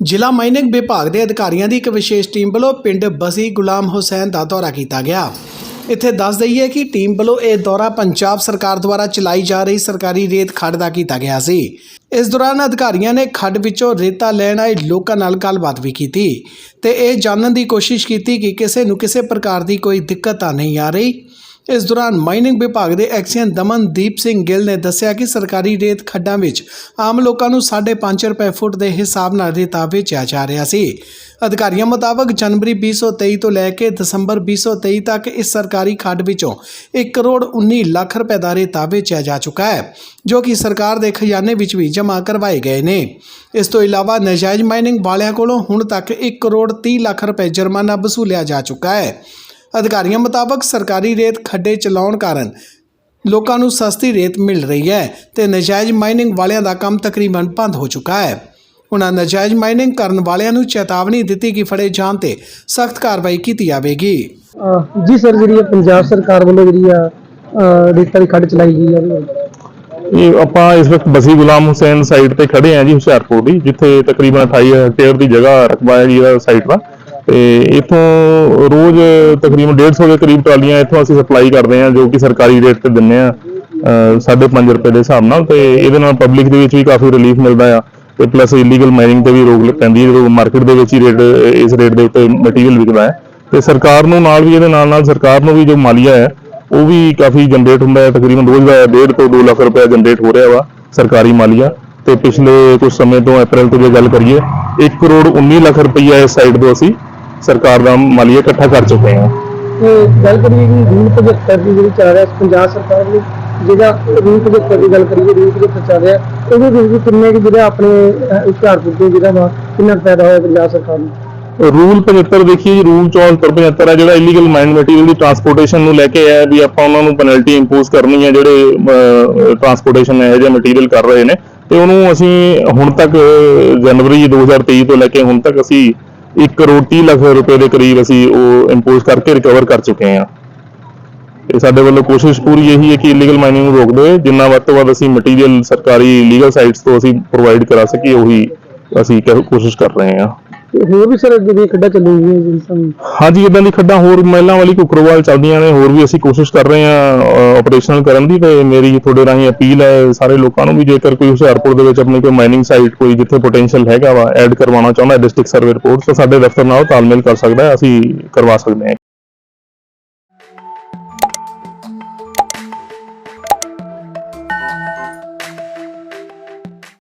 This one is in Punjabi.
ਜ਼ਿਲ੍ਹਾ ਮਾਈਨਿੰਗ ਵਿਭਾਗ ਦੇ ਅਧਿਕਾਰੀਆਂ ਦੀ ਇੱਕ ਵਿਸ਼ੇਸ਼ ਟੀਮ ਵੱਲੋਂ ਪਿੰਡ ਬਸੀ ਗੁਲਾਮ ਹੁਸੈਨ ਦਾ ਦੌਰਾ ਕੀਤਾ ਗਿਆ। ਇੱਥੇ ਦੱਸ ਦਈਏ ਕਿ ਟੀਮ ਵੱਲੋਂ ਇਹ ਦੌਰਾ ਪੰਜਾਬ ਸਰਕਾਰ ਦੁਆਰਾ ਚਲਾਈ ਜਾ ਰਹੀ ਸਰਕਾਰੀ ਰੇਤ ਖੱਡ ਦਾ ਕੀਤਾ ਗਿਆ ਸੀ। ਇਸ ਦੌਰਾਨ ਅਧਿਕਾਰੀਆਂ ਨੇ ਖੱਡ ਵਿੱਚੋਂ ਰੇਤਾ ਲੈਣ ਆਏ ਲੋਕਾਂ ਨਾਲ ਗੱਲਬਾਤ ਵੀ ਕੀਤੀ ਤੇ ਇਹ ਜਾਣਨ ਦੀ ਕੋਸ਼ਿਸ਼ ਕੀਤੀ ਕਿ ਕਿਸੇ ਨੂੰ ਕਿਸੇ ਪ੍ਰਕਾਰ ਦੀ ਕੋਈ ਦਿੱਕਤ ਤਾਂ ਨਹੀਂ ਆ ਰਹੀ। ਇਸ ਦੌਰਾਨ ਮਾਈਨਿੰਗ ਵਿਭਾਗ ਦੇ ਐਕਸੀਅਨ ਦਮਨਦੀਪ ਸਿੰਘ ਗਿੱਲ ਨੇ ਦੱਸਿਆ ਕਿ ਸਰਕਾਰੀ ਰੇਤ ਖੱਡਾਂ ਵਿੱਚ ਆਮ ਲੋਕਾਂ ਨੂੰ 5.5 ਰੁਪਏ ਫੁੱਟ ਦੇ ਹਿਸਾਬ ਨਾਲ ਰੇਤਾ ਵੇਚਿਆ ਜਾ ਰਿਹਾ ਸੀ। ਅਧਿਕਾਰੀਆਂ ਮੁਤਾਬਕ ਜਨਵਰੀ 2023 ਤੋਂ ਲੈ ਕੇ ਦਸੰਬਰ 2023 ਤੱਕ ਇਸ ਸਰਕਾਰੀ ਖੱਡ ਵਿੱਚੋਂ 1 ਕਰੋੜ 19 ਲੱਖ ਰੁਪਏ ਦਾ ਰੇਤਾ ਵੇਚਿਆ ਜਾ ਚੁੱਕਾ ਹੈ, ਜੋ ਕਿ ਸਰਕਾਰ ਦੇ ਖਜ਼ਾਨੇ ਵਿੱਚ ਵੀ ਜਮ੍ਹਾਂ ਕਰਵਾਏ ਗਏ ਨੇ। ਇਸ ਤੋਂ ਇਲਾਵਾ ਨਜਾਇਜ਼ ਮਾਈਨਿੰਗ ਵਾਲਿਆਂ ਕੋਲੋਂ ਹੁਣ ਤੱਕ 1 ਕਰੋੜ 30 ਲੱਖ ਰੁਪਏ ਜੁਰਮਾਨਾ ਵਸੂਲਿਆ ਜਾ ਚੁੱਕਾ ਹੈ। ਅਧਿਕਾਰੀਆਂ ਮੁਤਾਬਕ ਸਰਕਾਰੀ ਰੇਤ ਖੱਡੇ ਚਲਾਉਣ ਕਾਰਨ ਲੋਕਾਂ ਨੂੰ ਸਸਤੀ ਰੇਤ ਮਿਲ ਰਹੀ ਹੈ ਤੇ ਨਜਾਇਜ਼ ਮਾਈਨਿੰਗ ਵਾਲਿਆਂ ਦਾ ਕੰਮ ਤਕਰੀਬਨ ਬੰਦ ਹੋ ਚੁੱਕਾ ਹੈ ਉਹਨਾਂ ਨਜਾਇਜ਼ ਮਾਈਨਿੰਗ ਕਰਨ ਵਾਲਿਆਂ ਨੂੰ ਚੇਤਾਵਨੀ ਦਿੱਤੀ ਕਿ ਫੜੇ ਜਾਣ ਤੇ ਸਖਤ ਕਾਰਵਾਈ ਕੀਤੀ ਜਾਵੇਗੀ ਜੀ ਸਰ ਜਿਹੜੀ ਇਹ ਪੰਜਾਬ ਸਰਕਾਰ ਵੱਲੋਂ ਜਿਹੜੀ ਆ ਰੇਤਾਂ ਦੀ ਖੱਡ ਚਲਾਈ ਗਈ ਆ। ਇਹ ਆਪਾਂ ਇਸ ਵਕਤ ਬਸੀ ਗੁਲਾਮ ਹੁਸੈਨ ਸਾਈਟ ਤੇ ਖੜੇ ਆਂ ਜੀ ਹੁਸ਼ਿਆਰਪੁਰ ਦੀ ਜਿੱਥੇ ਤਕਰੀਬਨ 28 ਹੈਕਟੇਅਰ ਦੀ ਜਗ੍ਹਾ ਰਕਬਾ ਹੈ ਜੀ ਇਹਦਾ ਸਾਈਟ ਦਾ ਤੇ ਇਥੋਂ ਰੋਜ਼ ਤਕਰੀਬਨ 150 ਦੇ ਕਰੀਬ ਟਰਾਲੀਆਂ ਇੱਥੋਂ ਅਸੀਂ ਸਪਲਾਈ ਕਰਦੇ ਹਾਂ, ਜੋ ਕਿ ਸਰਕਾਰੀ ਰੇਟ ਤੇ ਦਿੰਨੇ ਆ 5.5 ਰੁਪਏ ਦੇ ਹਿਸਾਬ ਨਾਲ। ਤੇ ਇਹਦੇ ਨਾਲ ਪਬਲਿਕ ਦੇ ਵਿੱਚ ਵੀ ਕਾਫੀ ਰਿਲੀਫ ਮਿਲਦਾ ਆ। ਤੇ ਪਲੱਸ ਇਲੀਗਲ ਮਾਈਨਿੰਗ ਤੇ ਵੀ ਰੋਕ ਪੈਂਦੀ ਹੈ, ਜਦੋਂ ਮਾਰਕੀਟ ਦੇ ਵਿੱਚ ਹੀ ਰੇਟ, ਇਸ ਰੇਟ ਦੇ ਉੱਤੇ ਮਟੀਰੀਅਲ ਵਿਕਦਾ ਹੈ। ਤੇ ਸਰਕਾਰ ਨੂੰ ਨਾਲ ਵੀ ਇਹਦੇ ਨਾਲ ਨਾਲ ਸਰਕਾਰ ਨੂੰ ਵੀ ਜੋ ਮਾਲੀਆ ਹੈ, ਉਹ ਵੀ ਕਾਫੀ ਜਨਰੇਟ ਹੁੰਦਾ ਹੈ। ਤਕਰੀਬਨ ਰੋਜ਼ ਦਾ 1.5 ਤੋਂ 2 ਲੱਖ ਰੁਪਏ ਜਨਰੇਟ ਹੋ ਰਿਹਾ ਵਾ ਸਰਕਾਰੀ ਮਾਲੀਆ। ਤੇ ਪਿਛਲੇ ਕੁਝ ਸਮੇਂ ਤੋਂ ਅਪ੍ਰੈਲ ਤੋਂ ਜੇ ਗੱਲ ਕਰੀਏ 1 ਕਰੋੜ 19 ਲੱਖ ਰੁਪਈਆ ਇਸ ਸਾਈਡ ਤੋਂ ਅਸੀਂ ਸਰਕਾਰ ਦਾ ਮਾਲੀਆ ਇਕੱਠਾ ਕਰ ਚੁੱਕੇ ਹਾਂ। ਤੇ ਗੱਲ ਕਰੀਏ ਕਿ ਰੂਲ 75 ਦੀ ਜਿਹੜੀ ਚੱਲ ਰਿਹਾ ਪੰਜਾਬ ਸਰਕਾਰ ਨੇ ਜਿਹੜਾ ਰੂਲ 75 ਦੀ ਗੱਲ ਕਰੀਏ ਰੂਲ 75 ਚੱਲ ਰਿਹਾ ਉਹਦੇ ਵਿੱਚ ਕਿੰਨੇ ਕਿ ਜਿਹੜਾ ਆਪਣੇ ਹੁਸ਼ਿਆਰਪੁਰ ਤੋਂ ਜਿਹੜਾ ਵਾ ਕਿੰਨਾ ਫਾਇਦਾ ਹੋਇਆ ਪੰਜਾਬ ਸਰਕਾਰ ਨੂੰ? ਰੂਲ 75 ਦੇਖੀਏ ਜੀ ਰੂਲ 74 75 ਹੈ ਜਿਹੜਾ ਇਲੀਗਲ ਮਾਈਨ ਮਟੀਰੀਅਲ ਦੀ ਟਰਾਂਸਪੋਰਟੇਸ਼ਨ ਨੂੰ ਲੈ ਕੇ ਹੈ ਵੀ ਆਪਾਂ ਉਹਨਾਂ ਨੂੰ ਪੈਨਲਟੀ ਇੰਪੋਜ਼ ਕਰਨੀ ਹੈ ਜਿਹੜੇ ਟਰਾਂਸਪੋਰਟੇਸ਼ਨ ਇਹ ਜਿਹੇ ਮਟੀਰੀਅਲ ਕਰ ਰਹੇ ਨੇ। ਤੇ ਉਹਨੂੰ ਅਸੀਂ ਹੁਣ ਤੱਕ ਜਨਵਰੀ 2023 ਤੋਂ ਲੈ ਕੇ ਹੁਣ ਤੱਕ ਅਸੀਂ 1 ਕਰੋੜ 30 ਲੱਖ ਰੁਪਏ ਦੇ ਕਰੀਬ ਅਸੀਂ ਉਹ ਇੰਪੋਜ਼ ਕਰਕੇ ਰਿਕਵਰ ਕਰ ਚੁੱਕੇ ਹਾਂ। ਤੇ ਸਾਡੇ ਵੱਲੋਂ ਕੋਸ਼ਿਸ਼ ਪੂਰੀ ਇਹੀ ਹੈ ਕਿ ਇਲੀਗਲ ਮਾਈਨਿੰਗ ਨੂੰ ਰੋਕ ਦੇ ਜਿੰਨਾ ਵੱਧ ਤੋਂ ਵੱਧ ਅਸੀਂ ਮਟੀਰੀਅਲ ਸਰਕਾਰੀ ਲੀਗਲ ਸਾਈਟਸ ਤੋਂ ਅਸੀਂ ਪ੍ਰੋਵਾਈਡ ਕਰਾ ਸਕੀਏ, ਉਹੀ ਅਸੀਂ ਕੋਸ਼ਿਸ਼ ਕਰ ਰਹੇ ਹਾਂ। ਤੇ ਹੋਰ ਵੀ ਸਰ ਜਿਹੜੀਆਂ ਖੱਡਾਂ ਚੱਲੂਗੀਆਂ ਜਿਸ ਸਾਨੂੰ? ਹਾਂਜੀ ਇਦਾਂ ਦੀ ਖੱਡਾਂ ਹੋਰ ਮਹਿਲਾਂ ਵਾਲੀ ਕੁਕਰਵਾਲ ਚੱਲਦੀਆਂ ਨੇ, ਹੋਰ ਵੀ ਅਸੀਂ ਕੋਸ਼ਿਸ਼ ਕਰ ਰਹੇ ਹਾਂ ਆਪਰੇਸ਼ਨਲ ਕਰਨ ਦੀ ਤੇ ਮੇਰੀ ਤੁਹਾਡੇ ਰਾਹੀਂ ਅਪੀਲ ਹੈ ਸਾਰੇ ਲੋਕਾਂ ਨੂੰ ਵੀ ਜੇਕਰ ਕੋਈ ਹੁਸ਼ਿਆਰਪੁਰ ਦੇ ਵਿੱਚ ਆਪਣੀ ਕੋਈ ਮਾਈਨਿੰਗ ਸਾਈਟ ਕੋਈ ਜਿੱਥੇ ਪੋਟੈਂਸ਼ੀਅਲ ਹੈਗਾ ਵਾ ਐਡ ਕਰਵਾਉਣਾ ਚਾਹੁੰਦਾ ਡਿਸਟ੍ਰਿਕਟ ਸਰਵੇ ਰਿਪੋਰਟ ਤਾਂ ਸਾਡੇ ਦਫ਼ਤਰ ਨਾਲ ਤਾਲਮੇਲ ਕਰ ਸਕਦਾ ਹੈ, ਅਸੀਂ ਕਰਵਾ ਸਕਦੇ ਹਾਂ।